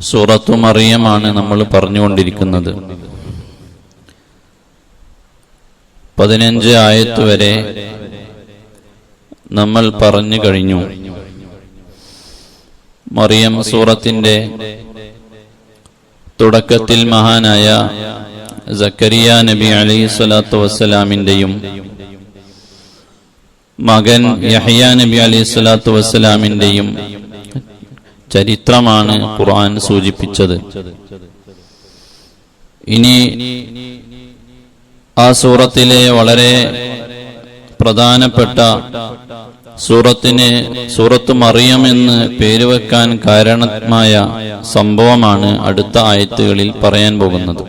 സൂറത്തു മറിയമാണ് നമ്മൾ പറഞ്ഞുകൊണ്ടിരിക്കുന്നത്. പതിനഞ്ച് ആയത്ത് വരെ നമ്മൾ പറഞ്ഞു കഴിഞ്ഞു. മറിയം സൂറത്തിന്റെ തുടക്കത്തിൽ മഹാനായ സക്കരിയ നബി അലൈഹി സ്വലാത്തു വസ്സലാമിന്റെയും മകൻ യഹ്യ നബി അലൈഹി സ്വലാത്തു വസ്സലാമിന്റെയും ചരിത്രമാണ് ഖുർആൻ സൂചിപ്പിച്ചത്. ഇനി ആ സൂറത്തിലെ വളരെ പ്രധാനപ്പെട്ട സൂറത്തിന് സൂറത്ത് മറിയം എന്ന് പേര് വെക്കാൻ കാരണമായ സംഭവമാണ് അടുത്ത ആയത്തുകളിൽ പറയാൻ പോകുന്നത്.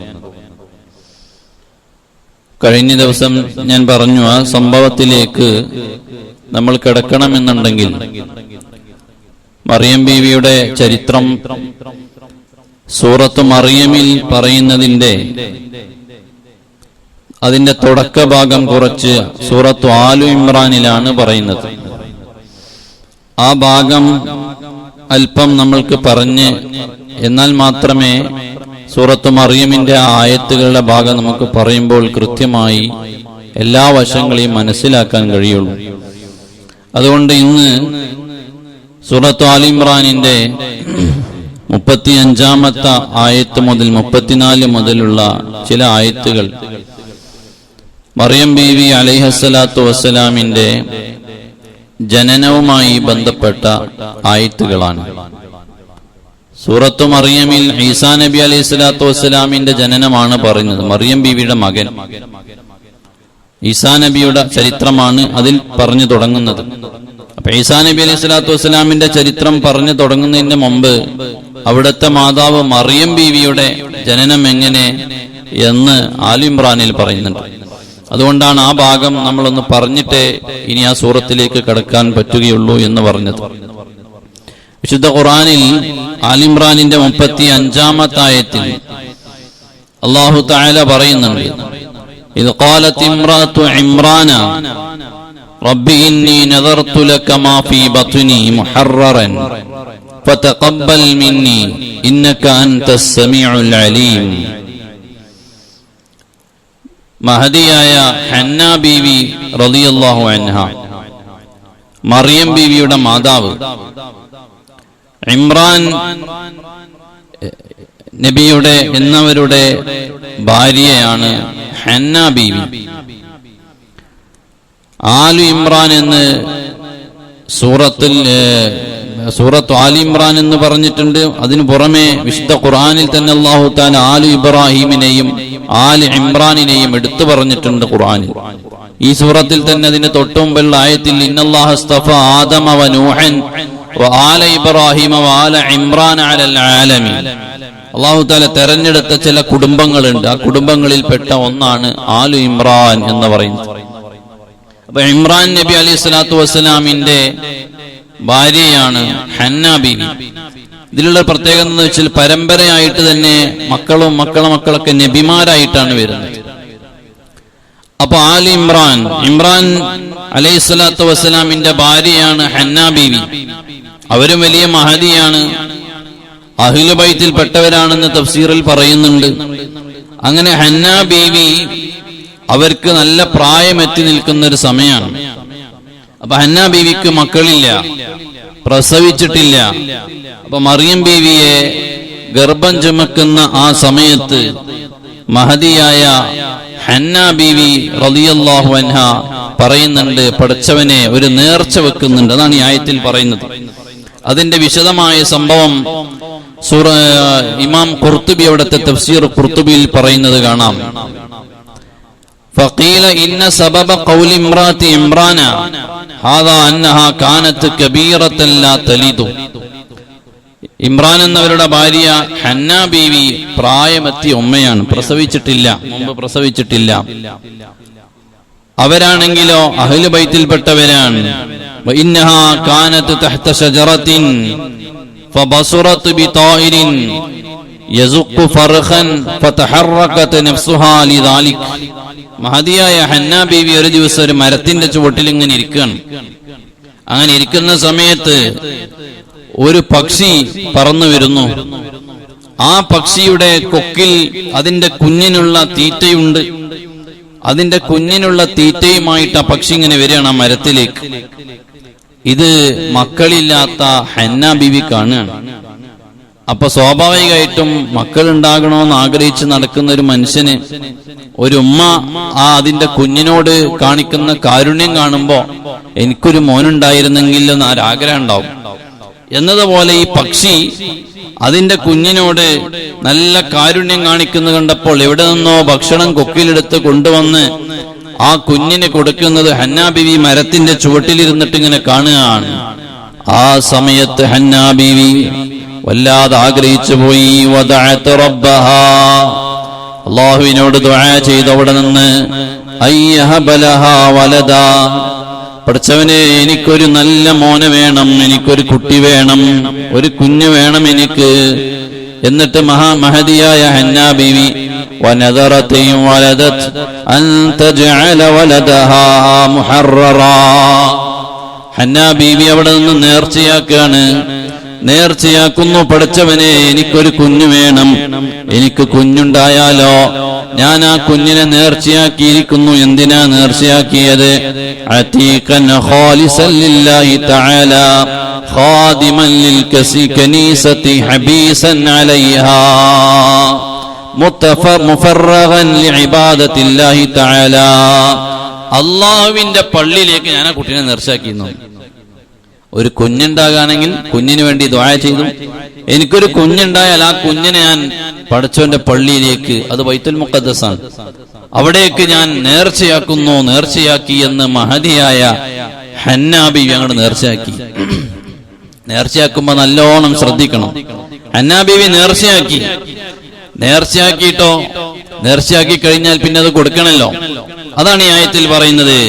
കഴിഞ്ഞ ദിവസം ഞാൻ പറഞ്ഞു ആ സംഭവത്തിലേക്ക് നമ്മൾ കിടക്കണമെന്നുണ്ടെങ്കിൽ മറിയം ബീവിയുടെ ചരിത്രം സൂറത്ത് മറിയമിൽ പറയുന്നതിന്റെ അതിന്റെ തുടക്ക ഭാഗം കുറച്ച് സൂറത്ത് ആലു ഇമ്രാനിലാണ് പറയുന്നത്. ആ ഭാഗം അല്പം നമ്മൾക്ക് പറഞ്ഞ് എന്നാൽ മാത്രമേ സൂറത്ത് മറിയമിന്റെ ആയത്തുകളുടെ ഭാഗം നമുക്ക് പറയുമ്പോൾ കൃത്യമായി എല്ലാ വശങ്ങളെയും മനസ്സിലാക്കാൻ കഴിയുള്ളൂ. അതുകൊണ്ട് ഇന്ന് സൂറത്ത് ആലിമ്രാനിന്റെ മുപ്പത്തി അഞ്ചാമത്തെ ആയത്ത് മുതൽ മുപ്പത്തിനാല് മുതലുള്ള ചില ആയത്തുകൾ. മറിയം ബീവി അലിഹസലാത്തു വസ്സലാമിന്റെ ജനനവുമായി ബന്ധപ്പെട്ട ആയത്തുകളാണ്. സൂറത്ത് മറിയമിൽ ഈസാ നബി അലൈഹി സ്വലാത്തു വസ്സലാമിന്റെ ജനനമാണ് പറയുന്നത്. മറിയം ബീവിയുടെ മകൻ. ഈസാ നബിയുടെ ചരിത്രമാണ് അതിൽ പറഞ്ഞു തുടങ്ങുന്നത്. അപ്പൊ ഈസാ നബി അലൈഹി സ്വലാത്തു വസ്സലാമിന്റെ ചരിത്രം പറഞ്ഞു തുടങ്ങുന്നതിന് മുമ്പ് അവിടുത്തെ മാതാവ് മറിയം ബീവിയുടെ ജനനം എങ്ങനെ എന്ന് ആലിംറാനിൽ പറയുന്നുണ്ട്. അതുകൊണ്ടാണ് ആ ഭാഗം നമ്മളൊന്ന് പറഞ്ഞിട്ടേ ഇനി ആ സൂറത്തിലേക്ക് കടക്കാൻ പറ്റുകയുള്ളൂ എന്ന് പറഞ്ഞത്. വിശുദ്ധ ഖുറാനിൽ ആലിംറാനിന്റെ മുപ്പത്തി അഞ്ചാമത്തായത്തിൽ അള്ളാഹു താല പറയുന്നുണ്ട് ഇത് കോലത്ത് ഇമ്രാത്തു ഇമ്രാന رب إني نذرت لك ما في بطني محررا فتقبل مني إنك أنت السميع العليم മഹദിയായ ഹന്ന ബീവി റളിയല്ലാഹു അൻഹ മറിയം ബീവിയുടെ മാതാവ് ഇമ്രാൻ നബിയുടെ എന്നവരുടെ ഭാര്യയാണ് ഹന്ന ബീവി ആലു ഇമ്രാൻ എന്ന് സൂറത്തിൽ സൂറത്ത് ആലി ഇമ്രാൻ എന്ന് പറഞ്ഞിട്ടുണ്ട്. അതിനു പുറമെ വിശുദ്ധ ഖുർആനിൽ തന്നെ അള്ളാഹു താൻ ആലു ഇബ്രാഹിമിനെയും ആലു ഇമ്രാനിനെയും എടുത്തു പറഞ്ഞിട്ടുണ്ട് ഖുറാനിൽ ഈ സൂറത്തിൽ തന്നെ അതിന് തൊട്ടുമുമ്പുള്ള ആയത്തിൽ ഇന്നല്ലാഹസ്തഫ ആദമ വ നൂഹൻ വ ആല ഇബ്രാഹിമ ആല ഇമ്രാൻ അലൽ ആലമീൻ അള്ളാഹു താല തെരഞ്ഞെടുത്ത ചില കുടുംബങ്ങളുണ്ട്. ആ കുടുംബങ്ങളിൽ പെട്ട ഒന്നാണ് ആലു ഇമ്രാൻ എന്ന് പറയുന്നത്. അപ്പൊ ഇമ്രാൻ നബി അലി സ്വലാത്തു വസ്സലാമിന്റെ ഭാര്യയാണ് ഹന്ന ബീവി. ഇതിലുള്ള പ്രത്യേകത എന്ന് വെച്ചാൽ പരമ്പരയായിട്ട് തന്നെ മക്കളും മക്കളെ മക്കളൊക്കെ നബിമാരായിട്ടാണ് വരുന്നത്. അപ്പൊ ആലി ഇമ്രാൻ ഇമ്രാൻ അലൈഹി സ്വലാത്തു വസ്സലാമിന്റെ ഭാര്യയാണ് ഹന്ന ബീവി. അവരും വലിയ മഹതിയാണ്. അഹിലുബൈത്തിൽ പെട്ടവരാണെന്ന് തഫ്സീറിൽ പറയുന്നുണ്ട്. അങ്ങനെ ഹന്ന ബീവി അവർക്ക് നല്ല പ്രായമെത്തി നിൽക്കുന്ന ഒരു സമയമാണ്. അപ്പൊ ഹന്ന ബീവിക്ക് മക്കളില്ല. പ്രസവിച്ചിട്ടില്ല. അപ്പൊ മറിയം ബീവിയെ ഗർഭം ചുമക്കുന്ന ആ സമയത്ത് മഹതിയായ ഹന്ന ബീവി റളിയല്ലാഹു അൻഹ പറയുന്നുണ്ട് പഠിച്ചവനെ ഒരു നേർച്ച വെക്കുന്നുണ്ട്. അതാണ് ഈ ആയത്തിൽ പറയുന്നത്. അതിന്റെ വിശദമായ സംഭവം ഇമാം കുർത്തുബി അവിടുത്തെ തഫ്സീർ കുർത്തുബിയിൽ പറയുന്നത് കാണാം. فقيل إن سبب قول امرأة عمران هذا أنها كانت كبيرة لا تلد ഇമ്രാൻ എന്നവരുടെ ഭാര്യ ഹന്ന ബീവി പ്രായമെത്തിയ ഉമ്മയാണ് പ്രസവിച്ചിട്ടില്ല മുമ്പ് പ്രസവിച്ചിട്ടില്ല അവരാണെങ്കിലോ അഹ്ലു ബൈത്തിൽപ്പെട്ടവരാണ് وإنها كانت تحت شجرة فبصرت بطائر മഹതിയായ ഹന്ന ബീവി ഒരു ദിവസം ഒരു മരത്തിന്റെ ചുവട്ടിൽ ഇങ്ങനെ ഇരിക്കുകയാണ്. അങ്ങനെ ഇരിക്കുന്ന സമയത്ത് ഒരു പക്ഷി പറന്നു വരുന്നു. ആ പക്ഷിയുടെ കൊക്കിൽ അതിന്റെ കുഞ്ഞിനുള്ള തീറ്റയുണ്ട്. അതിന്റെ കുഞ്ഞിനുള്ള തീറ്റയുമായിട്ട് ആ പക്ഷി ഇങ്ങനെ വരികയാണ് ആ മരത്തിലേക്ക്. ഇത് മക്കളില്ലാത്ത ഹന്ന ബീവി കാണുകയാണ്. അപ്പൊ സ്വാഭാവികമായിട്ടും മക്കൾ ഉണ്ടാകണമെന്ന് ആഗ്രഹിച്ച് നടക്കുന്ന ഒരു മനുഷ്യന് ഒരു ഉമ്മ ആ അതിന്റെ കുഞ്ഞിനോട് കാണിക്കുന്ന കാരുണ്യം കാണുമ്പോ എനിക്കൊരു മോനുണ്ടായിരുന്നെങ്കിൽ എന്ന് ആരാഗ്രഹം ഉണ്ടാവും. എന്നതുപോലെ ഈ പക്ഷി അതിന്റെ കുഞ്ഞിനോട് നല്ല കാരുണ്യം കാണിക്കുന്നു കണ്ടപ്പോൾ എവിടെ നിന്നോ ഭക്ഷണം കൊക്കിലെടുത്ത് കൊണ്ടുവന്ന് ആ കുഞ്ഞിന് കൊടുക്കുന്നത് ഹന്നാബിവി മരത്തിന്റെ ചുവട്ടിലിരുന്നിട്ട് ഇങ്ങനെ കാണുകയാണ്. ആ സമയത്ത് ഹന്നാ ബിവി വല്ലാതെ ആഗ്രഹിച്ചു പോയി. അള്ളാഹുവിനോട് ദ്വാഴ ചെയ്ത് അവിടെ നിന്ന്. പഠിച്ചവനെ എനിക്കൊരു നല്ല മോന് വേണം എനിക്കൊരു കുട്ടി വേണം ഒരു കുഞ്ഞു വേണം എനിക്ക്. എന്നിട്ട് മഹാമഹതിയായ ഹന്നാ ബീവി ഹന്നാ ബീവി അവിടെ നിന്ന് നേർച്ചയാക്കാണ്. നേർച്ചയാക്കുന്നു പഠിച്ചവനെ എനിക്കൊരു കുഞ്ഞു വേണം. എനിക്ക് കുഞ്ഞുണ്ടായാലോ? ഞാൻ ആ കുഞ്ഞിനെ നേർച്ചയാക്കിയിരിക്കുന്നു. എന്തിനാ നേർച്ചയാക്കിയത്? അള്ളാഹുവിന്റെ പള്ളിയിലേക്ക് ഞാൻ ആ കുട്ടീനെ നേർച്ചയാക്കിയിരുന്നു. ഒരു കുഞ്ഞുണ്ടാകാണെങ്കിൽ കുഞ്ഞിന് വേണ്ടി ദ്വായ ചെയ്തു. എനിക്കൊരു കുഞ്ഞുണ്ടായാൽ ആ കുഞ്ഞിനെ ഞാൻ പഠിച്ചവന്റെ പള്ളിയിലേക്ക് അത് വൈത്തുൽ മുക്കദ്സാണ് അവിടേക്ക് ഞാൻ നേർച്ചയാക്കുന്നു നേർച്ചയാക്കി എന്ന് മഹതിയായ ഹന്നാബി ഞങ്ങൾ നേർച്ചയാക്കി. നേർച്ചയാക്കുമ്പോ നല്ലോണം ശ്രദ്ധിക്കണം. ഹന്നാബീവി നേർച്ചയാക്കി. നേർച്ചയാക്കിയിട്ടോ? നേർച്ചയാക്കി കഴിഞ്ഞാൽ പിന്നെ അത് കൊടുക്കണല്ലോ. അതാണ് ഈ ആയത്തിൽ പറയുന്നത്.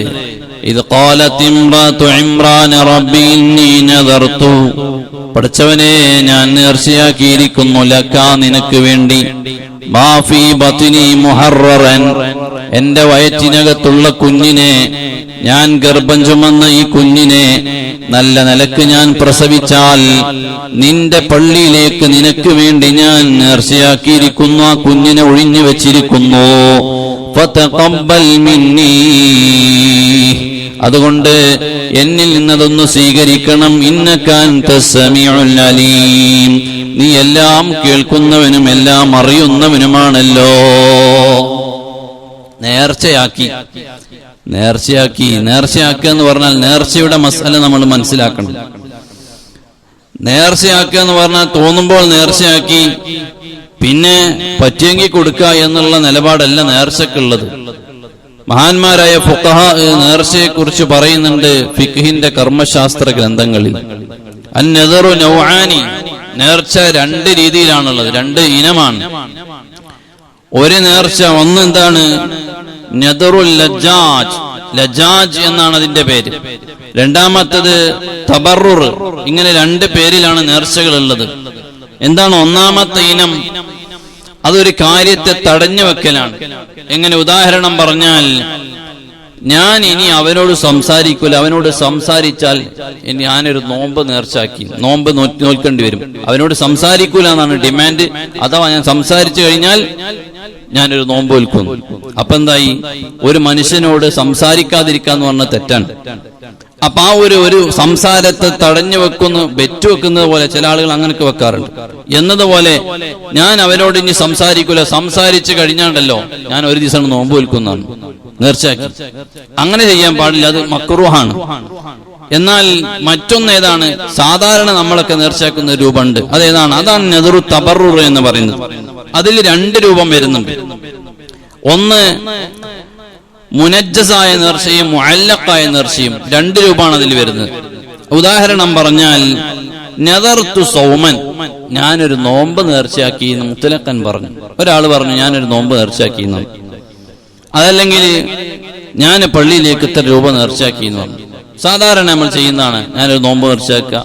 ഇത് പഠിച്ചവനെ ഞാൻ നേർച്ചയാക്കിയിരിക്കുന്നു. ലക്ക നിനക്ക് വേണ്ടി. മാഫി എന്റെ വയറ്റിനകത്തുള്ള കുഞ്ഞിനെ ഞാൻ ഗർഭം ചുമന്ന ഈ കുഞ്ഞിനെ നല്ല നിലയ്ക്ക് ഞാൻ പ്രസവിച്ചാൽ നിന്റെ പള്ളിയിലേക്ക് നിനക്ക് വേണ്ടി ഞാൻ നേർച്ചയാക്കിയിരിക്കുന്നു. ആ കുഞ്ഞിനെ ഒഴിഞ്ഞു വെച്ചിരിക്കുന്നു. അതുകൊണ്ട് എന്നിൽ നിന്നതൊന്ന് സ്വീകരിക്കണം. ഇന്നക്കാൻ അലീം. നീ എല്ലാം കേൾക്കുന്നവനും എല്ലാം അറിയുന്നവനുമാണല്ലോ. നേർച്ചയാക്കി. നേർച്ചയാക്കി. നേർച്ചയാക്കുക എന്ന് പറഞ്ഞാൽ നേർച്ചയുടെ മസാല നമ്മൾ മനസ്സിലാക്കണം. നേർച്ചയാക്കുക എന്ന് പറഞ്ഞാൽ തോന്നുമ്പോൾ നേർച്ചയാക്കി. പിന്നെ പറ്റിയെങ്കിൽ കൊടുക്കുക എന്നുള്ള നിലപാടല്ല നേർച്ചക്കുള്ളത് മഹാന്മാരായ ഫുഖഹ നേർച്ചയെ കുറിച്ച് പറയുന്നുണ്ട് ഫിഖിന്റെ കർമ്മശാസ്ത്ര ഗ്രന്ഥങ്ങളിൽ. അന്നെതറു നൗആനി നേർച്ച രണ്ട് രീതിയിലാണുള്ളത് രണ്ട് ഇനമാണ്. ഒരു നേർച്ച ഒന്ന് എന്താണ്? നെതറുൽ ലജാജ് ലജാജ് എന്നാണ് അതിന്റെ പേര്. രണ്ടാമത്തത് തബറുർ ഇങ്ങനെ രണ്ട് പേരിലാണ് നേർച്ചകൾ ഉള്ളത് എന്താണ് ഒന്നാമത്തെ ഇനം? അതൊരു കാര്യത്തെ തടഞ്ഞു വെക്കലാണ്. എങ്ങനെ ഉദാഹരണം പറഞ്ഞാൽ ഞാൻ ഇനി അവനോട് സംസാരിക്കൂല അവനോട് സംസാരിച്ചാൽ ഞാനൊരു നോമ്പ് നേർച്ചാക്കി നോമ്പ് നോക്കേണ്ടി വരും. അവനോട് സംസാരിക്കൂല എന്നാണ് ഡിമാൻഡ്. അഥവാ ഞാൻ സംസാരിച്ചു കഴിഞ്ഞാൽ ഞാനൊരു നോമ്പ് വിൽക്കുന്നു അപ്പൊ എന്തായി ഒരു മനുഷ്യനോട് സംസാരിക്കാതിരിക്കാന്ന് പറഞ്ഞ തെറ്റാണ്. അപ്പൊ ആ ഒരു ഒരു സംസാരത്തെ തടഞ്ഞു വെക്കുന്നു ബെറ്റ് വെക്കുന്നത് പോലെ ചില ആളുകൾ അങ്ങനെയൊക്കെ വെക്കാറുണ്ട്. എന്നതുപോലെ ഞാൻ അവരോട് ഇനി സംസാരിക്കൂല. സംസാരിച്ചു കഴിഞ്ഞാണ്ടല്ലോ ഞാൻ ഒരു ദിവസം നോമ്പ് വിൽക്കുന്നതാണ്. നേർച്ചയാക്കി. അങ്ങനെ ചെയ്യാൻ പാടില്ല. അത് മക്രൂഹാണ്. എന്നാൽ മറ്റൊന്ന് ഏതാണ്? സാധാരണ നമ്മളൊക്കെ നേർച്ചയാക്കുന്ന രൂപമുണ്ട്. അതേതാണ്? അതാണ് നെതിറു തബറൂർ എന്ന് പറയുന്നത്. അതിൽ രണ്ട് രൂപം വരുന്നുണ്ട്. ഒന്ന് മുനജ്ജസായ നേർച്ചയും മുഅല്ലഖായ നേർച്ചയും രണ്ട് രൂപമാണ് അതിൽ വരുന്നത്. ഉദാഹരണം പറഞ്ഞാൽ നെതർത്തു സൗമൻ. ഞാനൊരു നോമ്പ് നേർച്ചയാക്കി എന്ന് മുത്തലക്കൻ പറഞ്ഞു. ഒരാൾ പറഞ്ഞു ഞാനൊരു നോമ്പ് നേർച്ചയാക്കി എന്ന്. അതല്ലെങ്കിൽ ഞാൻ പള്ളിയിലേക്ക് ഇത്ര രൂപ നേർച്ചയാക്കി എന്ന് പറഞ്ഞു. സാധാരണ നമ്മൾ ചെയ്യുന്നതാണ് ഞാനൊരു നോമ്പ് നേർച്ചയാക്കുക.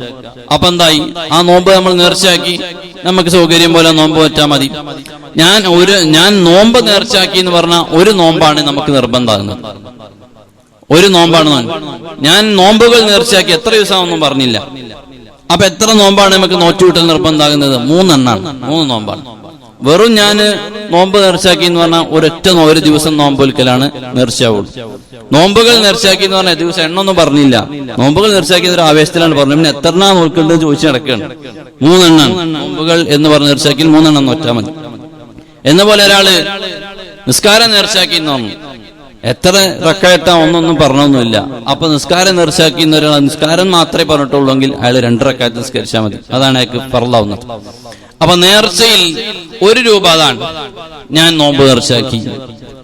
അപ്പൊ എന്തായി? ആ നോമ്പ് നമ്മൾ നേർച്ചയാക്കി. നമുക്ക് സൗകര്യം പോലെ നോമ്പ് വെച്ചാൽ മതി. ഞാൻ ഒരു ഞാൻ നോമ്പ് നേർച്ചയാക്കി എന്ന് പറഞ്ഞ ഒരു നോമ്പാണ് നമുക്ക് നിർബന്ധമാകുന്നത്. ഒരു നോമ്പാണ് ഞാൻ നോമ്പുകൾ നേർച്ചയാക്കി എത്ര ദിവസമാണെന്നും പറഞ്ഞില്ല. അപ്പൊ എത്ര നോമ്പാണ് നമുക്ക് നോറ്റുകൂട്ടൽ നിർബന്ധമാകുന്നത്? മൂന്നെണ്ണാണ്. മൂന്ന് നോമ്പാണ്. വെറും ഞാൻ നോമ്പ് നേർച്ചാക്കി എന്ന് പറഞ്ഞാൽ ഒരൊറ്റ ഒരു ദിവസം നോമ്പൊലിക്കലാണ് നേർച്ചയാവുള്ളൂ. നോമ്പുകൾ നേർച്ചയാക്കി എന്ന് പറഞ്ഞാൽ ദിവസം എണ്ണൊന്നും പറഞ്ഞില്ല. നോമ്പുകൾ നേർച്ചയാക്കി ഒരു ആവേശത്തിലാണ് പറഞ്ഞത്. പിന്നെ എത്ര എണ്ണ നോൽക്കുന്നത് ചോദിച്ചു നടക്കുകയാണ്. മൂന്നെണ്ണം നോമ്പുകൾ എന്ന് പറഞ്ഞ് നേർച്ചയാക്കി മൂന്നെണ്ണം നോറ്റാൽ മതി. എന്ന പോലെ ഒരാൾ നിസ്കാരം നേർച്ചയാക്കി നോന്നു എത്ര റക്കായിട്ട ഒന്നൊന്നും പറഞ്ഞൊന്നുമില്ല. അപ്പൊ നിസ്കാരം നേർച്ചയാക്കി എന്ന് ഒരാൾ നിസ്കാരം മാത്രമേ പറഞ്ഞിട്ടുള്ളൂ എങ്കിൽ അയാൾ രണ്ട് റക്കായത്ത് നിസ്കരിച്ചാൽ മതി. അതാണ് അയാൾക്ക് പറലാവുന്നത് അപ്പൊ നേർച്ചയിൽ ഒരു രൂപ അതാണ്. ഞാൻ നോമ്പ് നേർച്ചയാക്കി.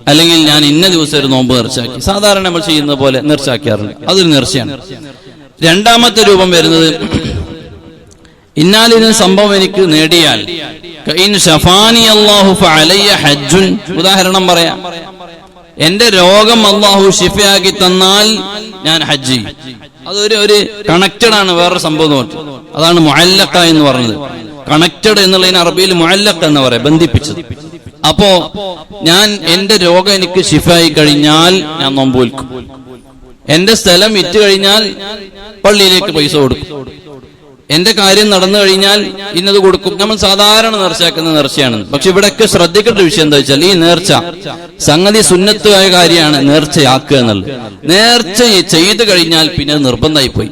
അല്ലെങ്കിൽ ഞാൻ ഇന്ന ദിവസം ഒരു നോമ്പ് നേർച്ചയാക്കി. സാധാരണ നമ്മൾ ചെയ്യുന്ന പോലെ നേർച്ചയാക്കാറുണ്ട്. അതൊരു നേർച്ചയാണ്. രണ്ടാമത്തെ രൂപം വരുന്നത് ഇന്നാലിന് സംഭവം എനിക്ക് നേടിയാൽ ഉദാഹരണം പറയാം. എന്റെ രോഗം അള്ളാഹു ഷിഫയാക്കി തന്നാൽ ഞാൻ ഹജ്ജ് അതൊരു ഒരു കണക്റ്റഡ് ആണ് വേറൊരു സംഭവം അതാണ് മുഅല്ലക്ക എന്ന് പറഞ്ഞത്. കണക്റ്റഡ് എന്നുള്ളതിന് അറബിയിൽ മുഅല്ലക്ക എന്ന് പറയാം ബന്ധിപ്പിച്ചത്. അപ്പോ ഞാൻ എന്റെ രോഗം എനിക്ക് ഷിഫായി കഴിഞ്ഞാൽ ഞാൻ നോമ്പോൽക്കും എന്റെ സ്ഥലം വിറ്റ് കഴിഞ്ഞാൽ പള്ളിയിലേക്ക് പൈസ കൊടുക്കും. എന്റെ കാര്യം നടന്നു കഴിഞ്ഞാൽ ഇന്നത് കൊടുക്കും. നമ്മൾ സാധാരണ നേർച്ചയാക്കുന്ന നേർച്ചയാണ്. പക്ഷെ ഇവിടെയൊക്കെ ശ്രദ്ധിക്കേണ്ട വിഷയം എന്താ വെച്ചാൽ ഈ നേർച്ച സംഗതി സുന്നത്തായ കാര്യമാണ് നേർച്ചയാക്കുക എന്നുള്ളത്. നേർച്ച ചെയ്തു കഴിഞ്ഞാൽ പിന്നെ നിർബന്ധമായി പോയി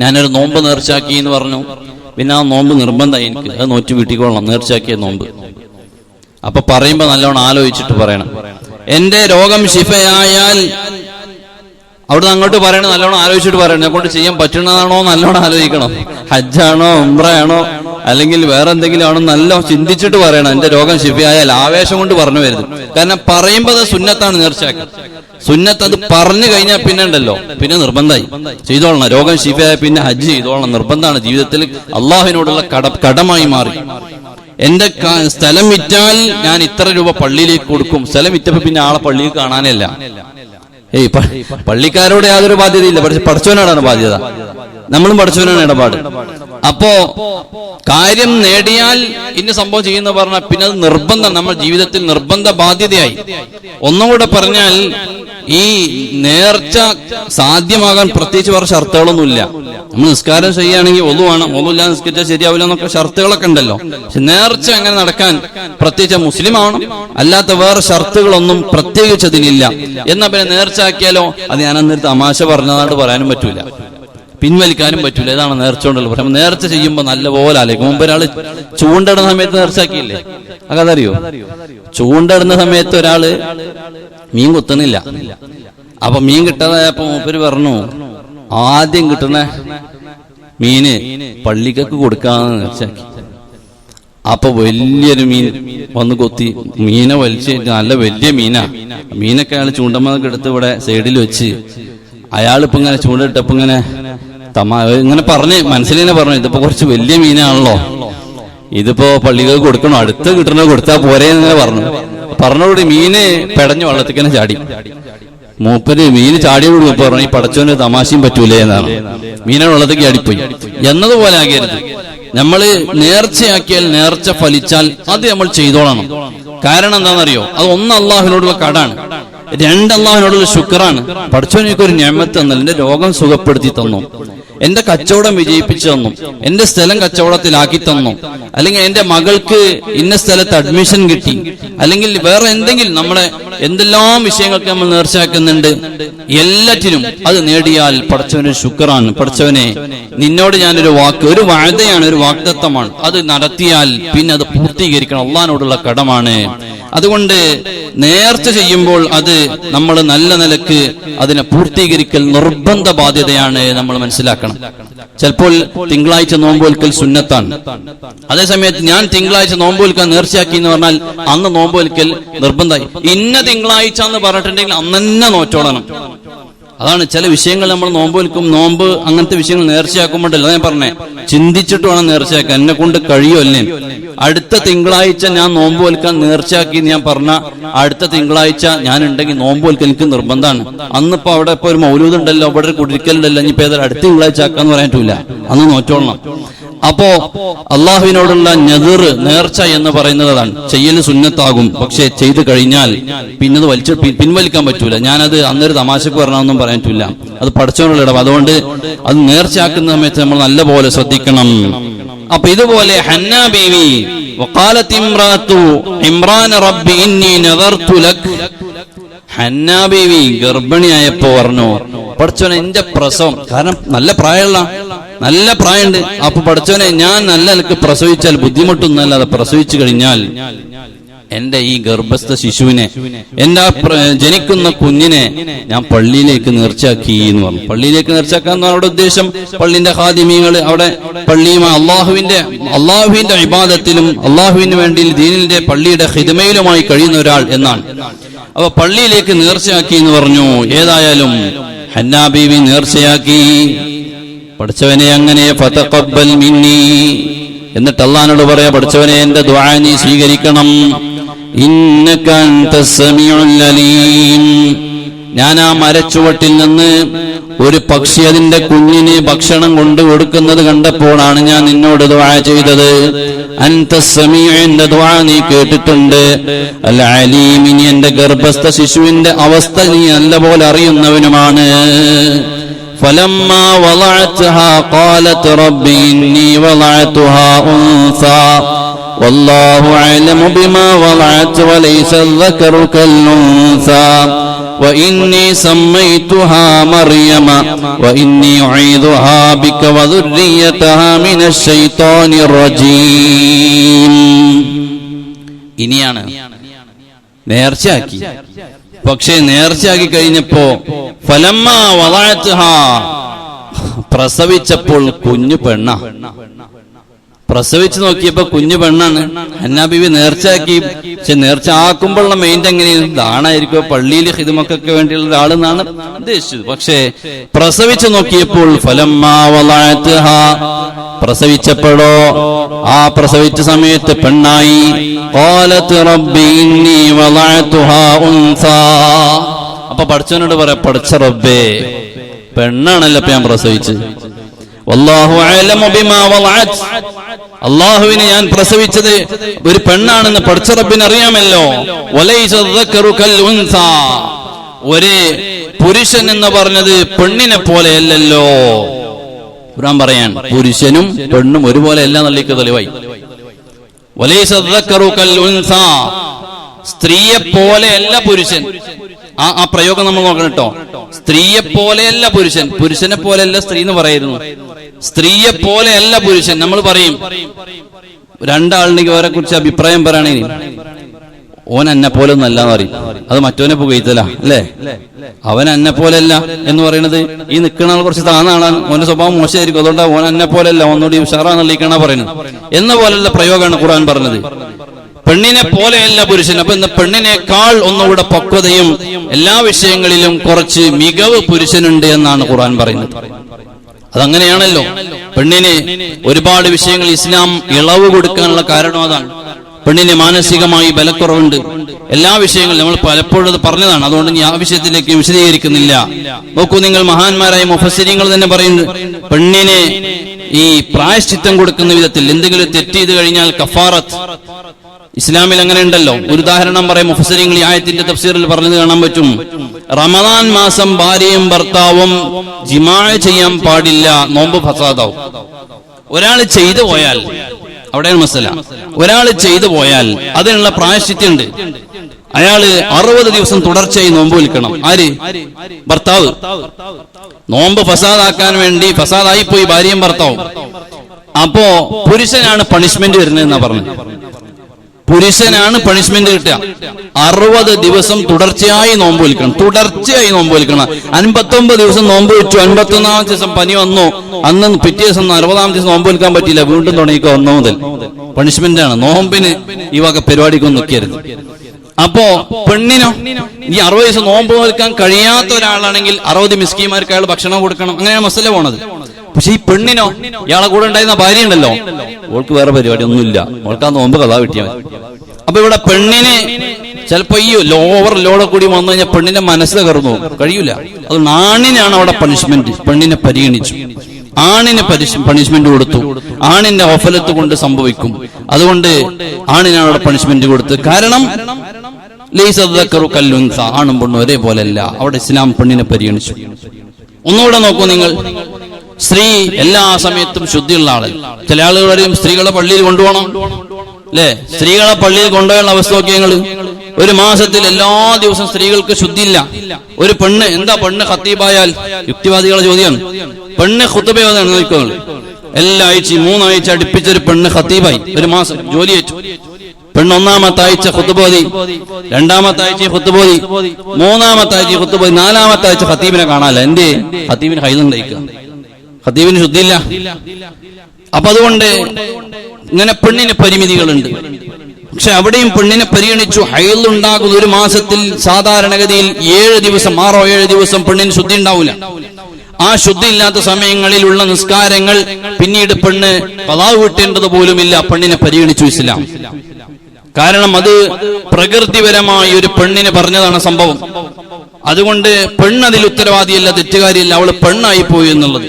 ഞാനൊരു നോമ്പ് നേർച്ചയാക്കി എന്ന് പറഞ്ഞു. പിന്നെ ആ നോമ്പ് നിർബന്ധമായി എനിക്ക്. അത് നോറ്റ് വീട്ടിക്കൊള്ളണം. നേർച്ചയാക്കിയ നോമ്പ്. അപ്പൊ പറയുമ്പോ നല്ലോണം ആലോചിച്ചിട്ട് പറയണം. എന്റെ രോഗം ശിഫയായാൽ അവിടെ അങ്ങോട്ട് പറയണം നല്ലോണം ആലോചിച്ചിട്ട് പറയണം. കൊണ്ട് ചെയ്യാൻ പറ്റുന്നതാണോ നല്ലോണം ആലോചിക്കണം. ഹജ്ജാണോ ഉംറയാണോ അല്ലെങ്കിൽ വേറെ എന്തെങ്കിലും ആണോ നല്ല ചിന്തിച്ചിട്ട് പറയണം. എന്റെ രോഗം ശിഫയായാൽ ആവേശം കൊണ്ട് പറഞ്ഞു വരുന്നത് കാരണം പറയുമ്പോൾ അത് സുന്നത്താണ് നേർച്ചയാക്കി സുന്നത്ത് അത് പറഞ്ഞു കഴിഞ്ഞാൽ പിന്നെ ഉണ്ടല്ലോ. പിന്നെ നിർബന്ധമായി. ചെയ്തോളണം. രോഗം ശിഫയായ പിന്നെ ഹജ്ജ് ചെയ്തോളണം. നിർബന്ധമാണ് ജീവിതത്തിൽ അള്ളാഹുവിനോടുള്ള കട കടമായി മാറി. എന്റെ സ്ഥലം വിറ്റാൽ ഞാൻ ഇത്ര രൂപ പള്ളിയിലേക്ക് കൊടുക്കും. സ്ഥലം വിറ്റപ്പോ പിന്നെ ആളെ പള്ളിയിൽ കാണാനല്ല. ഏയ് പള്ളിക്കാരോട് യാതൊരു ബാധ്യതയില്ല. പക്ഷെ പഠിച്ചവനാണ് ബാധ്യത. നമ്മളും പഠിച്ചവനാണ് ഇടപാട്. അപ്പോ കാര്യം നേടിയാൽ ഇന്ന സംഭവം ചെയ്യുന്ന പറഞ്ഞാൽ പിന്നെ അത് നിർബന്ധം. നമ്മൾ ജീവിതത്തിൽ നിർബന്ധ ബാധ്യതയായി. ഒന്നും കൂടെ പറഞ്ഞാൽ ഈ നേർച്ച സാധ്യമാകാൻ പ്രത്യേകിച്ച് വേറെ ഷർത്തുകളൊന്നുമില്ല. നമ്മൾ നിസ്കാരം ചെയ്യുകയാണെങ്കിൽ ഒന്നുമാണ് ഒന്നുമില്ല നിസ്കരിച്ചാൽ ശരിയാവില്ല എന്നൊക്കെ ഷർത്തുകളൊക്കെ ഉണ്ടല്ലോ. പക്ഷെ നേർച്ച അങ്ങനെ നടക്കാൻ പ്രത്യേകിച്ച് മുസ്ലിം ആവണം. അല്ലാത്ത വേറെ ഷർത്തുകളൊന്നും പ്രത്യേകിച്ച് അതിനില്ല എന്നാ പിന്നെ നേർച്ച ആക്കിയാലോ? അത് ഞാൻ അന്നൊരു തമാശ പറഞ്ഞതായിട്ട് പറയാനും പറ്റൂല. പിൻവലിക്കാനും പറ്റൂല. ഇതാണ് നേർച്ച കൊണ്ടുള്ള പ്രശ്നം. നേർച്ച ചെയ്യുമ്പോൾ നല്ലപോലെ ആലോചിക്കും. മുമ്പ് ഒരാൾ ചൂണ്ടിടുന്ന സമയത്ത് നേർച്ചാക്കിയില്ലേ അതറിയോ ചൂണ്ടിടുന്ന സമയത്ത് ഒരാൾ മീൻ കുത്തുന്നില്ല അപ്പൊ മീൻ കിട്ടാതായപ്പോ മൂപ്പര് പറഞ്ഞു ആദ്യം കിട്ടുന്ന മീന് പള്ളിക്കൊക്കെ കൊടുക്കാന്ന് വെച്ചാക്കി അപ്പൊ വലിയൊരു മീൻ വന്ന് കൊത്തി മീനെ വലിച്ച് നല്ല വലിയ മീനാ. മീനൊക്കെ അയാൾ ചൂണ്ടമ്മക്ക് എടുത്ത് ഇവിടെ സൈഡിൽ വെച്ച്. അയാളിപ്പോ ഇങ്ങനെ ചൂണ്ടിട്ടപ്പോ ഇങ്ങനെ തമാ ഇങ്ങനെ പറഞ്ഞ് മനസ്സിലിങ്ങനെ പറഞ്ഞു ഇതിപ്പോ കുറച്ച് വലിയ മീനാണല്ലോ. ഇതിപ്പോ പള്ളികൾ കൊടുക്കണോ അടുത്ത് കിട്ടണോ കൊടുത്താ പോരെ പറഞ്ഞു. പറഞ്ഞോടി മീന് പെടഞ്ഞു വള്ളത്തിക്കനെ ചാടി. മൂപ്പര് മീന് ചാടിയോട് മൂപ്പ പറഞ്ഞു ഈ പടച്ചോന് തമാശയും പറ്റൂലേ എന്നാണ്. മീനെ വെള്ളത്തേക്ക് ചാടിപ്പോയി എന്നതുപോലെ ആകരുത്. നമ്മൾ നേർച്ചയാക്കിയാൽ നേർച്ച ഫലിച്ചാൽ അത് നമ്മൾ ചെയ്തോളണം. കാരണം എന്താണെന്നറിയോ? അത് ഒന്ന് അള്ളാഹുവിനോടുള്ള കടാണ്. രണ്ട് അള്ളാഹുവിനോടുള്ള ശുക്രാണ്. പഠിച്ചവൻ എനിക്ക് ഒരു ഞാമത്ത് തന്നു. എന്റെ രോഗം സുഖപ്പെടുത്തി തന്നു. എന്റെ കച്ചവടം വിജയിപ്പിച്ചു തന്നു. എന്റെ സ്ഥലം കച്ചവടത്തിലാക്കി തന്നു. അല്ലെങ്കിൽ എന്റെ മകൾക്ക് ഇന്ന സ്ഥലത്ത് അഡ്മിഷൻ കിട്ടി. അല്ലെങ്കിൽ വേറെ എന്തെങ്കിലും നമ്മളെ എന്തെല്ലാം വിഷയങ്ങൾക്ക് നമ്മൾ നേർച്ചയാക്കുന്നുണ്ട്. എല്ലാറ്റിനും അത് നേടിയാൽ പഠിച്ചവന് ശുക്രാണ്. പഠിച്ചവനെ നിന്നോട് ഞാനൊരു വാക്ക് ഒരു വാഴതയാണ് ഒരു വാഗ്ദത്തമാണ്. അത് നടത്തിയാൽ പിന്നെ അത് പൂർത്തീകരിക്കണം. അള്ളഹാനോടുള്ള കടമാണ്. അതുകൊണ്ട് നേർച്ച ചെയ്യുമ്പോൾ അത് നമ്മൾ നല്ല നിലയ്ക്ക് അതിനെ പൂർത്തീകരിക്കൽ നിർബന്ധ ബാധ്യതയാണ് നമ്മൾ മനസ്സിലാക്കണം. ചിലപ്പോൾ തിങ്കളാഴ്ച നോമ്പോൽക്കൽ സുന്നത്താണ്. അതേസമയത്ത് ഞാൻ തിങ്കളാഴ്ച നോമ്പോൽക്കാൻ നേർച്ചയാക്കി എന്ന് പറഞ്ഞാൽ അന്ന് നോമ്പോൽക്കൽ നിർബന്ധമായി. ഇന്ന തിങ്കളാഴ്ച എന്ന് പറഞ്ഞിട്ടുണ്ടെങ്കിൽ അന്ന് തന്നെ നോറ്റോളണം. അതാണ് ചില വിഷയങ്ങൾ നമ്മൾ നോമ്പ് വിൽക്കും നോമ്പ് അങ്ങനത്തെ വിഷയങ്ങൾ നേർച്ചയാക്കുമ്പോണ്ടല്ലോ ഞാൻ പറഞ്ഞേ. ചിന്തിച്ചിട്ട് വേണം നേർച്ചയാക്കാൻ. എന്നെ കൊണ്ട് കഴിയുമല്ലേ അടുത്ത തിങ്കളാഴ്ച ഞാൻ നോമ്പ് വൽക്കാൻ നേർച്ചയാക്കി ഞാൻ പറഞ്ഞ അടുത്ത തിങ്കളാഴ്ച ഞാൻ ഉണ്ടെങ്കിൽ നോമ്പ് വൽക്കാൻ എനിക്ക് നിർബന്ധമാണ്. അന്നിപ്പോ അവിടെ ഇപ്പൊ ഒരു മൗലൂദ് ഉണ്ടല്ലോ അവിടെ ഒരു കുടിരിക്കലുണ്ടല്ലോ ഇനിയിപ്പോ അടുത്ത തിങ്കളാഴ്ച ആക്കാന്ന് പറയാൻ പറ്റൂല. അന്ന് നോറ്റോളണം. അപ്പോ അള്ളാഹുവിനോടുള്ള ഞതിർ നേർച്ച എന്ന് പറയുന്നത് ചെയ്യൽ സുന്നത്താകും. പക്ഷെ ചെയ്ത് കഴിഞ്ഞാൽ പിന്നെ വലിച്ചു പിൻവലിക്കാൻ പറ്റൂല. ഞാനത് അന്നൊരു തമാശക്ക് പറഞ്ഞൊന്നും പറയാൻ അത് പഠിച്ചോണ്ടുള്ള ഇടവ്. അതുകൊണ്ട് അത് നേർച്ചയാക്കുന്ന സമയത്ത് നമ്മൾ നല്ലപോലെ ശ്രദ്ധിക്കണം. അപ്പൊ ഇതുപോലെ ഹന്ന ബീവി ഹന്നാ ബീവി ഗർഭിണിയായപ്പോ പറഞ്ഞു പഠിച്ചോനെ എന്റെ പ്രസവം കാരണം നല്ല പ്രായമുള്ള നല്ല പ്രായമുണ്ട്. അപ്പൊ പഠിച്ചവനെ ഞാൻ നല്ല നിലയ്ക്ക് പ്രസവിച്ചാൽ ബുദ്ധിമുട്ടൊന്നല്ലാതെ പ്രസവിച്ചു കഴിഞ്ഞാൽ. എന്റെ ഈ ഗർഭസ്ഥ ശിശുവിനെ എന്റെ ജനിക്കുന്ന കുഞ്ഞിനെ ഞാൻ പള്ളിയിലേക്ക് നേർച്ചാക്കി എന്ന് പറഞ്ഞു. പള്ളിയിലേക്ക് നേർച്ചാക്കാൻ അവിടെ ഉദ്ദേശം പള്ളിന്റെ ഹാദിമീങ്ങൾ അവിടെ പള്ളിയും അള്ളാഹുവിന്റെ അള്ളാഹുവിന്റെ ഇബാദത്തിലും അള്ളാഹുവിന് വേണ്ടി ദീനിന്റെ പള്ളിയുടെ ഹിതമയിലുമായി കഴിയുന്ന ഒരാൾ എന്നാണ്. അപ്പൊ പള്ളിയിലേക്ക് നേർച്ചയാക്കി എന്ന് പറഞ്ഞു. ഏതായാലും ഹന്നാബീവി നേർച്ചയാക്കി. പഠിച്ചവനെ അങ്ങനെ ഫതഖബ്ബൽ മിന്നി. എന്നിട്ട് അള്ളഹാനോട് പറയാ പഠിച്ചവനെ എന്റെ ദ്വാ നീ സ്വീകരിക്കണം. ഞാൻ ആ മരച്ചുവട്ടിൽ നിന്ന് ഒരു പക്ഷി അതിന്റെ കുഞ്ഞിന് ഭക്ഷണം കൊണ്ടു കൊടുക്കുന്നത് കണ്ടപ്പോഴാണ് ഞാൻ നിന്നോട് ദ്വാ ചെയ്തത്. എന്റെ ദ്വാ നീ കേട്ടിട്ടുണ്ട്. അല്ല അലീമിനി എന്റെ ഗർഭസ്ഥ ശിശുവിന്റെ അവസ്ഥ നീ നല്ല പോലെ അറിയുന്നവനുമാണ്. فلما وضعتها قالت رب إني وضعتها أنثى والله أعلم بما وضعت وليس الذكر كالأنثى وإني سميتها مريم وإني أعيذها بك وذريتها من الشيطان الرجيم ഇനിയാണ് നേർച്ചയാക്കി പക്ഷേ നേർച്ചയാക്കി കഴിഞ്ഞപ്പോ ഫലമ്മ വളാറ്റ് പ്രസവിച്ചപ്പോൾ കുഞ്ഞു പെണ്ണ. പ്രസവിച്ച് നോക്കിയപ്പോ കുഞ്ഞു പെണ്ണാണ്. ഹന്നാബിബി നേർച്ചയാക്കി. പക്ഷെ നേർച്ച ആക്കുമ്പോഴുള്ള മെയിന്റെ എങ്ങനെയാണ് ദാണായിരിക്കും. പള്ളിയിൽ ഹിതുമക്കൊക്കെ വേണ്ടിയുള്ള ആളെന്നാണ് ഉദ്ദേശിച്ചത്. പക്ഷേ പ്രസവിച്ച് നോക്കിയപ്പോൾ ഫലം പ്രസവിച്ചപ്പോഴോ? ആ പ്രസവിച്ച സമയത്ത് പെണ്ണായി. റബ്ബി അപ്പൊ പഠിച്ചവനോട് പറയാ പഠിച്ച റബ്ബേ പെണ്ണാണല്ലോ ഞാൻ പ്രസവിച്ച് അള്ളാഹുവിനെ ഞാൻ പ്രസവിച്ചത് ഒരു പെണ്ണാണെന്ന് പടച്ചറപ്പിന് അറിയാമല്ലോ. ഒരേ പുരുഷൻ എന്ന് പറഞ്ഞത് പെണ്ണിനെ പോലെയല്ലല്ലോ. ഖുർആൻ പറയാൻ പുരുഷനും പെണ്ണും ഒരുപോലെ അല്ല നല്ലിക്ക് തെളിവായി സ്ത്രീയെ പോലെയല്ല പുരുഷൻ. ആ ആ പ്രയോഗം നമ്മൾ നോക്കണം കേട്ടോ. സ്ത്രീയെ പോലെയല്ല പുരുഷൻ. പുരുഷനെ പോലെയല്ല സ്ത്രീ എന്ന് പറയുന്നു. സ്ത്രീയെ പോലെയല്ല പുരുഷൻ. നമ്മൾ പറയും രണ്ടാളിനെ അവരെ കുറിച്ച് അഭിപ്രായം പറയണേ ഓൻ എന്നെ പോലെ ഒന്നല്ല എന്ന് പറയും. അത് മറ്റോനെ പുകയ്ത്തല അല്ലേ? അവൻ എന്നെ പോലെയല്ല എന്ന് പറയുന്നത് ഈ നിൽക്കുന്ന ആൾ കുറച്ച് താന്നാളാണ് ഓന്റെ സ്വഭാവം മോശമായിരിക്കും. അതുകൊണ്ട് ഓൻ എന്നെ പോലെയല്ല. ഒന്നുകൂടി ഉഷാറാന്നുള്ളിക്കണ പറയുന്നത് എന്ന പോലെയുള്ള പ്രയോഗമാണ് ഖുർആൻ പറഞ്ഞത്. പെണ്ണിനെ പോലെയല്ല പുരുഷൻ. അപ്പൊ ഇന്ന് പെണ്ണിനേക്കാൾ ഒന്നുകൂടെ പക്വതയും എല്ലാ വിഷയങ്ങളിലും കുറച്ച് മികവ് പുരുഷനുണ്ട് എന്നാണ് ഖുർആൻ പറയുന്നത്. അതങ്ങനെയാണല്ലോ. പെണ്ണിന് ഒരുപാട് വിഷയങ്ങൾ ഇസ്ലാം ഇളവ് കൊടുക്കാനുള്ള കാരണം അതാണ്. പെണ്ണിന് മാനസികമായി ബലക്കുറവുണ്ട്. എല്ലാ വിഷയങ്ങളും നമ്മൾ പലപ്പോഴും പറഞ്ഞതാണ്. അതുകൊണ്ട് ഞാൻ ആ വിഷയത്തിലേക്ക് വിശദീകരിക്കുന്നില്ല. നോക്കൂ നിങ്ങൾ മഹാന്മാരായ മുഫസരിങ്ങൾ തന്നെ പറയുന്നു പെണ്ണിനെ ഈ പ്രായശ്ചിത്തം കൊടുക്കുന്ന വിധത്തിൽ എന്തെങ്കിലും തെറ്റ് ചെയ്ത് കഴിഞ്ഞാൽ കഫാറത്ത് ഇസ്ലാമിൽ അങ്ങനെ ഉണ്ടല്ലോ. ഒരു ഉദാഹരണം പറയും. മുഫസരിങ്ങൾ ഈ ആയത്തിന്റെ തഫ്സീറിൽ പറഞ്ഞത് കാണാൻ പറ്റും. റമദാൻ മാസം ഭാര്യയും ഭർത്താവും ജിമാ ചെയ്യാൻ പാടില്ല. നോമ്പ് ഫസാദാവും. ഒരാൾ ചെയ്തു പോയാൽ അവിടെയാണ് മസല. ഒരാൾ ചെയ്തു പോയാൽ അതിനുള്ള പ്രായശ്ചിത്യമുണ്ട് അയാൾ അറുപത് ദിവസം തുടർച്ചയായി നോമ്പ് വിൽക്കണം. ആര്? ഭർത്താവ്. നോമ്പ് ഫസാദാക്കാൻ വേണ്ടി ഫസാദായി പോയി ഭാര്യയും ഭർത്താവും. അപ്പോ പുരുഷനാണ് പണിഷ്മെന്റ് വരുന്നതെന്നാ പറഞ്ഞത്. പുരുഷനാണ് പണിഷ്മെന്റ് കിട്ടുക. അറുപത് ദിവസം തുടർച്ചയായി നോമ്പ് വിൽക്കണം. തുടർച്ചയായി നോമ്പ് വിൽക്കണം. അൻപത്തൊമ്പത് ദിവസം നോമ്പ് വെച്ചു അൻപത്തൊന്നാം ദിവസം പനി വന്നു. അന്ന് പിറ്റേ ദിവസം അറുപതാം ദിവസം നോമ്പ് വിൽക്കാൻ പറ്റിയില്ല. വീണ്ടും തുടങ്ങിക്കോ ഒന്നു മുതൽ. പണിഷ്മെന്റ് ആണ്. നോമ്പിന് ഈ വക പരിപാടിക്കൊന്നും നിൽക്കരുത്. അപ്പോ പെണ്ണിനോ ഈ അറുപത് ദിവസം നോമ്പ് നിൽക്കാൻ കഴിയാത്ത ഒരാളാണെങ്കിൽ അറുപത് മിസ്കിമാർക്ക് അയാൾ ഭക്ഷണം കൊടുക്കണം. അങ്ങനെയാണ് മസല പോണത്. പക്ഷെ ഈ പെണ്ണിനോ ഇയാളെ കൂടെ ഉണ്ടായിരുന്ന ഭാര്യ ഉണ്ടല്ലോ. ഓൾക്ക് വേറെ പരിപാടി ഒന്നുമില്ല. ഓൾക്ക് ആ നോമ്പ് കഥ കിട്ടിയാൽ അപ്പൊ ഇവിടെ പെണ്ണിനെ ചിലപ്പോ ഈ ലോവർ ലോടെ കൂടി വന്നു കഴിഞ്ഞാൽ പെണ്ണിന്റെ മനസ്സ് കയറുന്നു കഴിയൂല. അത് ആണിനാണ് അവിടെ പണിഷ്മെന്റ് പെണ്ണിനെ പരിഗണിച്ചു. ആണിന് പണിഷ്മെന്റ് കൊടുത്തു. ആണിന്റെ ഓഫലത്ത് കൊണ്ട് സംഭവിക്കും. അതുകൊണ്ട് ആണിനാണ് അവിടെ പണിഷ്മെന്റ് കൊടുത്തത്. കാരണം ലൈസറു കല്ലുൻസ ആണും പെണ്ണും ഒരേപോലെയല്ല അവിടെ ഇസ്ലാം പെണ്ണിനെ പരിഗണിച്ചു. ഒന്നുകൂടെ നോക്കൂ നിങ്ങൾ. സ്ത്രീ എല്ലാ സമയത്തും ശുദ്ധിയുള്ള ആൾ. ചില ആളുകൾ പറയും സ്ത്രീകളെ പള്ളിയിൽ കൊണ്ടുപോകണം. അല്ലെ സ്ത്രീകളെ പള്ളിയിൽ കൊണ്ടുപോയുള്ള അവസ്ഥ നോക്കിയ ഞങ്ങൾ ഒരു മാസത്തിൽ എല്ലാ ദിവസവും സ്ത്രീകൾക്ക് ശുദ്ധിയില്ല. ഒരു പെണ്ണ് എന്താ പെണ്ണ് ഹത്തീബായാൽ യുക്തിവാദികളുടെ ചോദ്യമാണ്. പെണ്ണ് ഖുത്തുബയോധാണ് നോക്കുക എല്ലാ ആഴ്ചയും മൂന്നാഴ്ച അടുപ്പിച്ചൊരു പെണ്ണ് ഹത്തീബായി ഒരു മാസം ജോലി അയച്ചു പെണ്ണ് ഒന്നാമത്തെ ആഴ്ച ഹുത്തുബോധി രണ്ടാമത്തെ ആഴ്ച ഹുത്തുബോധി മൂന്നാമത്തെ ആഴ്ച ഹുത്തുബോധി നാലാമത്തെ ആഴ്ച ഹത്തീബിനെ കാണാല്ല. എന്തേ? ഹത്തീബിന് ഹൈതുണ്ടായിക്കുക ഖത്തീബിന് ശുദ്ധിയില്ല. അപ്പൊ അതുകൊണ്ട് ഇങ്ങനെ പെണ്ണിന് പരിമിതികളുണ്ട്. പക്ഷെ അവിടെയും പെണ്ണിനെ പരിഗണിച്ചു. ഹൈലുണ്ടാകുന്ന ഒരു മാസത്തിൽ സാധാരണഗതിയിൽ ഏഴ് ദിവസം ആറോ ഏഴ് ദിവസം പെണ്ണിന് ശുദ്ധി ഉണ്ടാവില്ല ആ ശുദ്ധി ഇല്ലാത്ത സമയങ്ങളിലുള്ള നിസ്കാരങ്ങൾ പിന്നീട് പെണ്ണ് പതാവ് വിട്ടേണ്ടത് പോലുമില്ല. പെണ്ണിനെ പരിഗണിച്ചു ഇസ്ലാം. കാരണം അത് പ്രകൃതിപരമായ ഒരു പെണ്ണിന് പറഞ്ഞതാണ് സംഭവം. അതുകൊണ്ട് പെണ്ണതിൽ ഉത്തരവാദിയല്ല തെറ്റുകാരിയല്ല. അവൾ പെണ്ണായി പോയി എന്നുള്ളത്.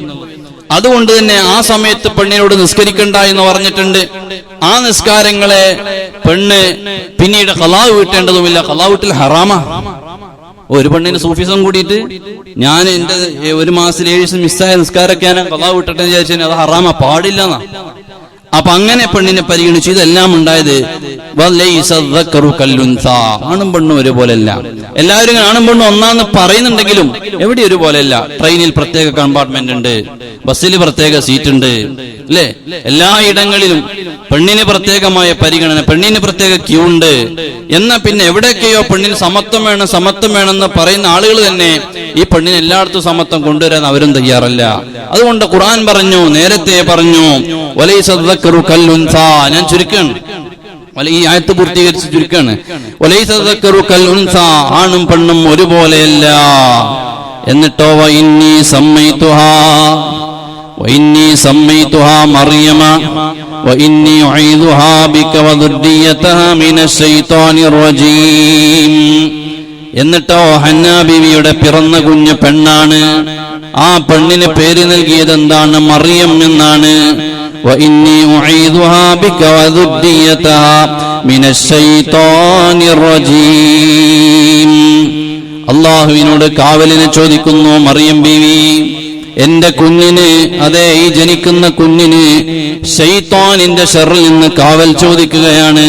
അതുകൊണ്ട് തന്നെ ആ സമയത്ത് പെണ്ണിനോട് നിസ്കരിക്കണ്ട എന്ന് പറഞ്ഞിട്ടുണ്ട്. ആ നിസ്കാരങ്ങളെ പെണ്ണ് പിന്നീട് കലാവ് വീട്ടേണ്ടതുമില്ല. കലാവിട്ടിൽ വീട്ടിൽ ഹറാമ. ഒരു പെണ്ണിന് സൂഫിസം കൂടിയിട്ട് ഞാൻ എന്റെ ഒരു മാസത്തിൽ ഏഴ് ദിവസം മിസ്സായ നിസ്കാരമൊക്കെ ഞാൻ കലാവ് വിട്ടിട്ടെന്ന് വിചാരിച്ചു അത് ഹറാമ. പാടില്ല എന്നാ. അപ്പൊ അങ്ങനെ പെണ്ണിനെ പരിഗണിച്ചു ഇതെല്ലാം ഉണ്ടായത്. ആണും പെണ്ണും ഒരുപോലെയല്ല. എല്ലാവരും ആണും പെണ്ണും ഒന്നാന്ന് പറയുന്നുണ്ടെങ്കിലും എവിടെ ഒരുപോലെയല്ല. ട്രെയിനിൽ പ്രത്യേക കമ്പാർട്ട്മെന്റ് ഉണ്ട്. ബസ്സിൽ പ്രത്യേക സീറ്റ് ഉണ്ട് അല്ലേ? എല്ലാ ഇടങ്ങളിലും പെണ്ണിന് പ്രത്യേകമായ പരിഗണന പെണ്ണിന് പ്രത്യേക ക്യൂ ഉണ്ട്. പിന്നെ എവിടെയൊക്കെയോ പെണ്ണിന് സമത്വം വേണം സമത്വം വേണമെന്ന് പറയുന്ന ആളുകൾ തന്നെ ഈ പെണ്ണിന് എല്ലായിടത്തും സമത്വം കൊണ്ടുവരാൻ അവരും തയ്യാറല്ല. അതുകൊണ്ട് ഖുർആൻ പറഞ്ഞു നേരത്തെ പറഞ്ഞു ഞാൻ ചുരുക്കാണ്. ഈ ആയത്ത് പൂർത്തീകരിച്ച് ചുരുക്കാണ്. ആണും പെണ്ണും ഒരുപോലെയല്ല. എന്നിട്ടോ ഇന്നീ സമ്മയിത്തുഹ ഇന്നീ സമ്മയിത്തുഹ മറിയമ وإني أعيذها بك وذريتها من الشيطان الرجيم എന്നിട്ടോ ഹന്ന ബീവിയുടെ പിറന്ന കുഞ്ഞ് പെണ്ണാണ് ആ പെണ്ണിന് പേര് നൽകിയത് എന്താണ് മറിയം എന്നാണ് وإني أعيذها بك وذريتها من الشيطان الرجيم അള്ളാഹുവിനോട് കാവലിനെ ചോദിക്കുന്നു മറിയം ബീവി എന്റെ കുഞ്ഞിന് അതെ ഈ ജനിക്കുന്ന കുഞ്ഞിന് ഷെയ്ത്താനിന്റെ ഷെറിൽ നിന്ന് കാവൽ ചോദിക്കുകയാണ്.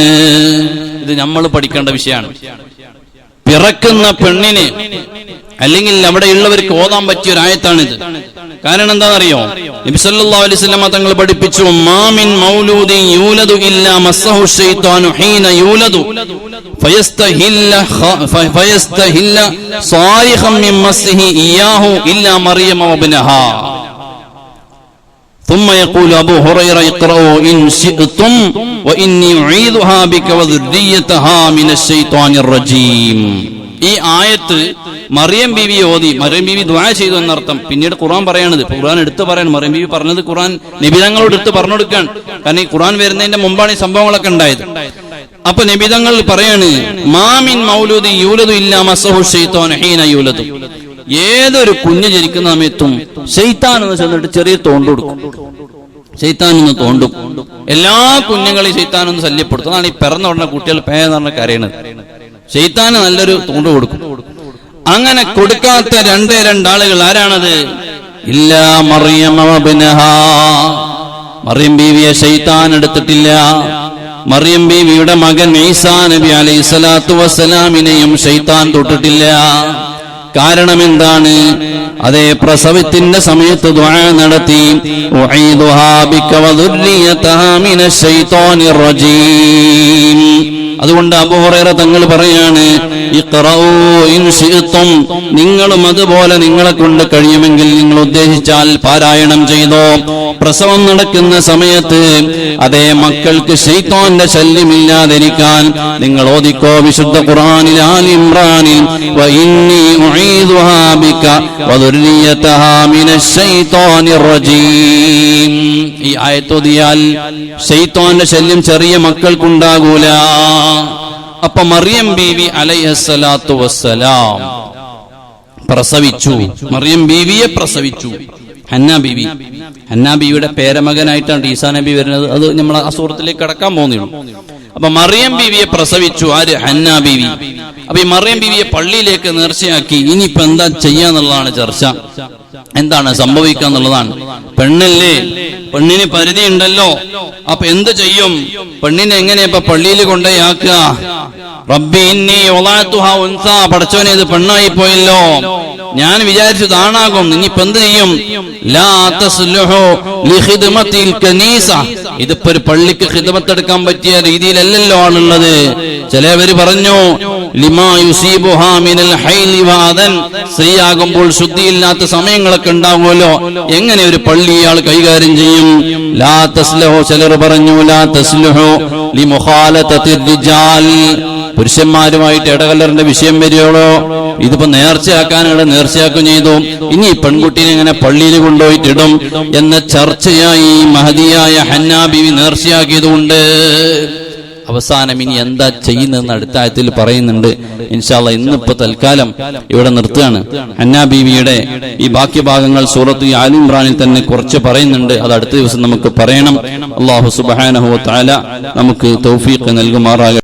ഇത് നമ്മൾ പഠിക്കേണ്ട വിഷയമാണ്. പിറക്കുന്ന പെണ്ണിന് അല്ലെങ്കിൽ അവിടെയുള്ളവർക്ക് ഓതാൻ പറ്റിയ ഒരു ആയത്താണിത് കാരണം എന്താണെന്നറിയോ നബി സല്ലല്ലാഹു അലൈഹി വസല്ലമ തങ്ങൾ പഠിപ്പിച്ചു മാമിൻ മൗലൂദിൻ യൂലദു ഇല്ലാ മസ്സഹു ശൈത്താനു ഹീന യൂലദു ഫയസ്തഹില്ല ഖ- ഫ- ഫയസ്തഹില്ല സാരിഖം മിൻ മസ്സിഹി ഇയാഹു ഇല്ലാ മറിയമ വബ്നഹാ ثم يقول أبو هريرة اقرأوا إن شئتم وإني أعيذها بك وذريتها من الشيطان الرجيم ഈ ആയത്ത് മറിയം ബീവി ഓതി മറിയം ബീവി ദ്വാ ചെയ്തു എന്നർത്ഥം. പിന്നീട് ഖുർആൻ പറയണത്. ഖുർആൻ എടുത്ത് പറയാണ്. മറിയം ബീവി പറഞ്ഞത് ഖുർആൻ നിബിതങ്ങളോട് എടുത്ത് പറഞ്ഞു കൊടുക്കാൻ കാരണം ഈ ഖുർആൻ വരുന്നതിന്റെ മുമ്പാണ് ഈ സംഭവങ്ങളൊക്കെ ഉണ്ടായത്. അപ്പൊ നിബിതങ്ങൾ പറയാണ് മാമിൻ മൗലൂദി യൂലതു ഇല്ലാ മസഹു ഹീന യൂലതു ഏതൊരു കുഞ്ഞ് ജനിക്കുന്ന സമയത്തും ഷെയ്ത്താൻ എന്ന് ചെന്നിട്ട് ചെറിയ തോണ്ട് കൊടുക്കും. ഷെയ്ത്താൻ ഒന്ന് തോണ്ടും. എല്ലാ കുഞ്ഞുങ്ങളെയും ഷെയ്ത്താൻ ഒന്ന് ശല്യപ്പെടുത്തും. അതാണ് ഈ പിറന്ന ഉടനെ കുട്ടികൾ പേ എന്ന് പറഞ്ഞ കരയണത് ഷെയ്ത്താന് നല്ലൊരു തൂണ്ട് കൊടുക്കും. അങ്ങനെ കൊടുക്കാത്ത രണ്ടേ രണ്ടാളുകൾ ആരാണത്? ഇല്ല മറിയം മറിയം ബീവിയെ ശൈത്താൻ എടുത്തിട്ടില്ല. മറിയം ബീവിയുടെ മകൻ ഈസാ നബി അലൈഹി സ്വലാത്തു വസ്സലാമിനെയും ഷെയ്ത്താൻ തൊട്ടിട്ടില്ല. കാരണം എന്താണ് അതേ പ്രസവത്തിന്റെ സമയത്ത് നടത്തി. അതുകൊണ്ട് അബോറേറെ തങ്ങൾ പറയാണ് നിങ്ങളും അതുപോലെ നിങ്ങളെ കൊണ്ട് കഴിയുമെങ്കിൽ നിങ്ങൾ ഉദ്ദേശിച്ചാൽ പാരായണം ചെയ്തോ. പ്രസവം നടക്കുന്ന സമയത്ത് അതേ മക്കൾക്ക് ശൈത്തോന്റെ ശല്യമില്ലാതിരിക്കാൻ നിങ്ങൾ ഓദിക്കോ വിശുദ്ധ ഖുറാനിൽ ആൽ ഇമ്രാനിൽ بك وذريتها من الشيطان الرجيم ഈ ആയത്തോതിയാൽ ശൈത്താന്റെ ശല്യം ചെറിയ മക്കൾക്കുണ്ടാകൂല. അപ്പൊ മറിയം ബീവി അലൈഹസ്സലാത്തു വസ്സലാം പ്രസവിച്ചു. മറിയം ബീവിയെ പ്രസവിച്ചു. ഹന്ന ബീവി. ഹന്ന ബീവിയുടെ പേരമകനായിട്ടാണ് ഈസാ നബി വരുന്നത്. അത് നമ്മൾ ആ സൂറത്തിലേക്ക് കടക്കാൻ പോകുന്നുള്ളൂ അപ്പൊ മറിയം ബീവിയെ പ്രസവിച്ചു ആര്? ഹന്ന ബീവി. അപ്പൊ ഈ മറിയം ബീവിയെ പള്ളിയിലേക്ക് നേർച്ചയാക്കി. ഇനിയിപ്പോ എന്താ ചെയ്യാന്നുള്ളതാണ് ചർച്ച. എന്താണ് സംഭവിക്കുക എന്നുള്ളതാണ്. പെണ്ണല്ലേ? പെണ്ണിന് പരിധി ഉണ്ടല്ലോ. അപ്പൊ എന്ത് ചെയ്യും? പെണ്ണിനെ എങ്ങനെ ഇപ്പൊ പള്ളിയിൽ കൊണ്ടുപോയി റബ്ബി ഇന്നി ഒളാത്തുഹ ഉൻസ. പഠിച്ചവനെ ഇത് പെണ്ണായി പോയല്ലോ. ഞാൻ വിചാരിച്ചു താണാകും. ഇനിയിപ്പോ എന്ത് ചെയ്യും? ഇതിപ്പോ ഒരു പള്ളിക്ക് ഹിതമത്തെടുക്കാൻ പറ്റിയ രീതിയിലല്ലല്ലോ ആളുള്ളത് ചിലവര് പറഞ്ഞു സ്ത്രീയാകുമ്പോൾ ശുദ്ധിയില്ലാത്ത സമയങ്ങളൊക്കെ ഉണ്ടാവുമല്ലോ. എങ്ങനെ ഒരു പള്ളി ഇയാൾ കൈകാര്യം ചെയ്യും? ലാ തസ്ലഹു ചിലർ പറഞ്ഞു ലാ തസ്ലുഹു പുരുഷന്മാരുമായിട്ട് ഇടകലറിന്റെ വിഷയം വരികയുള്ളോ ഇതിപ്പോ നേർച്ചയാക്കാനുള്ള നേർച്ചയാക്കും ചെയ്തു. ഇനി പെൺകുട്ടിയെ ഇങ്ങനെ പള്ളിയിൽ കൊണ്ടുപോയിട്ടിടും എന്ന ചർച്ചയായി മഹതിയായ ഹന്നാബിവി നേർച്ചയാക്കിയതുകൊണ്ട്. അവസാനം ഇനി എന്താ ചെയ്യുന്നതെന്ന് അടുത്ത ആയത്തിൽ പറയുന്നുണ്ട്. ഇൻഷാല്ല ഇന്നിപ്പോ തൽക്കാലം ഇവിടെ നിർത്തുകയാണ്. അന്നാ ബീവിയുടെ ഈ ബാക്കി ഭാഗങ്ങൾ സൂറത്ത് ആലി ഇമ്രാനിൽ തന്നെ കുറച്ച് പറയുന്നുണ്ട്. അത് അടുത്ത ദിവസം നമുക്ക് പറയണം. അള്ളാഹു സുബാനഹു താല നമുക്ക് തൗഫീഖ് നൽകുമാറാകട്ടെ.